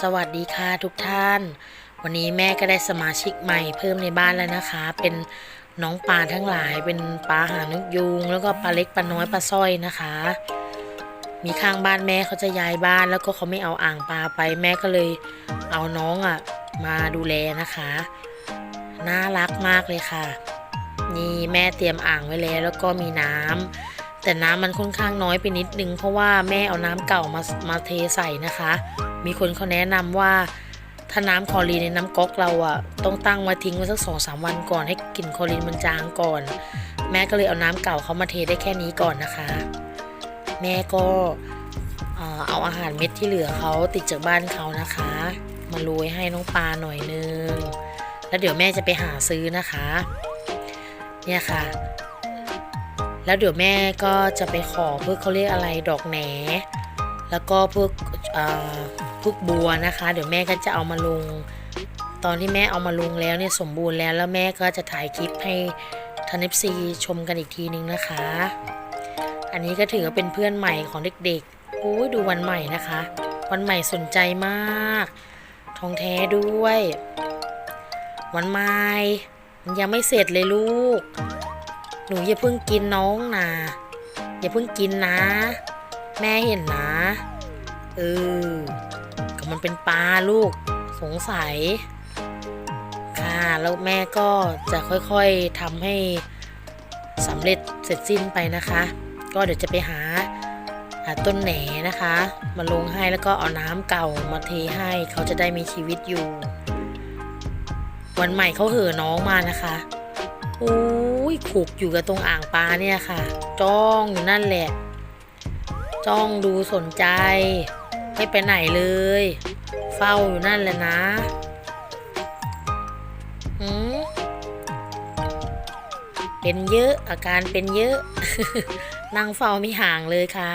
สวัสดีค่ะทุกท่าน วันนี้แม่ก็ได้สมาชิกใหม่เพิ่มในบ้านแล้วนะคะ เป็นน้องปลาทั้งหลายเป็นปลาหางนกยูงแล้วก็ปลาเล็กปลาน้อยปลาสร้อยนะคะ มีข้างบ้านแม่เขาจะย้ายบ้านแล้วก็เขาไม่เอาอ่างปลาไปแม่ก็เลยเอาน้องอะมาดูแลนะคะ น่ารักมากเลยค่ะ นี่แม่เตรียมอ่างไว้แล้วแล้วก็มีน้ำแต่น้ำมันค่อนข้างน้อยไปนิดนึง เพราะว่าแม่เอาน้ำเก่ามามาเทใส่นะคะ มีคนเขาแนะนำว่า ถ้าน้ำคลอรีนในน้ำก๊อกเราอะต้องตั้งไว้ทิ้งไว้สักสองสามวันก่อนให้กลิ่นคลอรีนมันจางก่อน แม่ก็เลยเอาน้ำเก่าเขามาเทได้แค่นี้ก่อนนะคะ แม่ก็เอ่อเอาอาหารเม็ดที่เหลือเขาติดจากบ้านเขานะคะ มาโรยให้น้องปลาหน่อยนึงแล้วเดี๋ยวแม่จะไปหาซื้อนะคะ เนี่ยค่ะ แล้วเดี๋ยวแม่ก็จะไปขอเพื่อเขาเรียกอะไรดอกแหน แล้วก็พวกเอ่อพวกบัวนะคะ เดี๋ยวแม่ก็จะเอามาลง ตอนที่แม่เอามาลงแล้วเนี่ยสมบูรณ์แล้วแล้วแม่ก็จะถ่ายคลิปให้ทันเอฟซีชมกันอีกทีนึงนะคะ อันนี้ก็ถือว่าเป็นเพื่อนใหม่ของเด็กๆโอ้ยดูวันใหม่นะคะ วันใหม่สนใจมาก ทองแท้ด้วย วันใหม่มันยังไม่เสร็จเลยลูก หนูอย่าเพิ่งกินน้องนะอย่าเพิ่งกินนะ แม่เห็นนะ เออ ก็มันเป็นปลาลูก สงสัย ค่ะ แล้วแม่ก็จะค่อยๆทำให้สำเร็จเสร็จสิ้นไปนะคะ ก็เดี๋ยวจะไปหาหาต้นแหนนะคะ มาลงให้แล้วก็เอาน้ำเก่ามาเทให้เขาจะได้มีชีวิตอยู่ วันใหม่เขาเหอน้องมานะคะอุ้ยขูกอยู่กับตรงอ่างปลาเนี่ยค่ะ จ้องอยู่นั่นแหละ จ้องดูสนใจ ไม่ไปไหนเลย เฝ้าอยู่นั่นแหละนะหืมเป็นเยอะอาการเป็นเยอะ นั่งเฝ้าไม่ห่างเลยค่ะ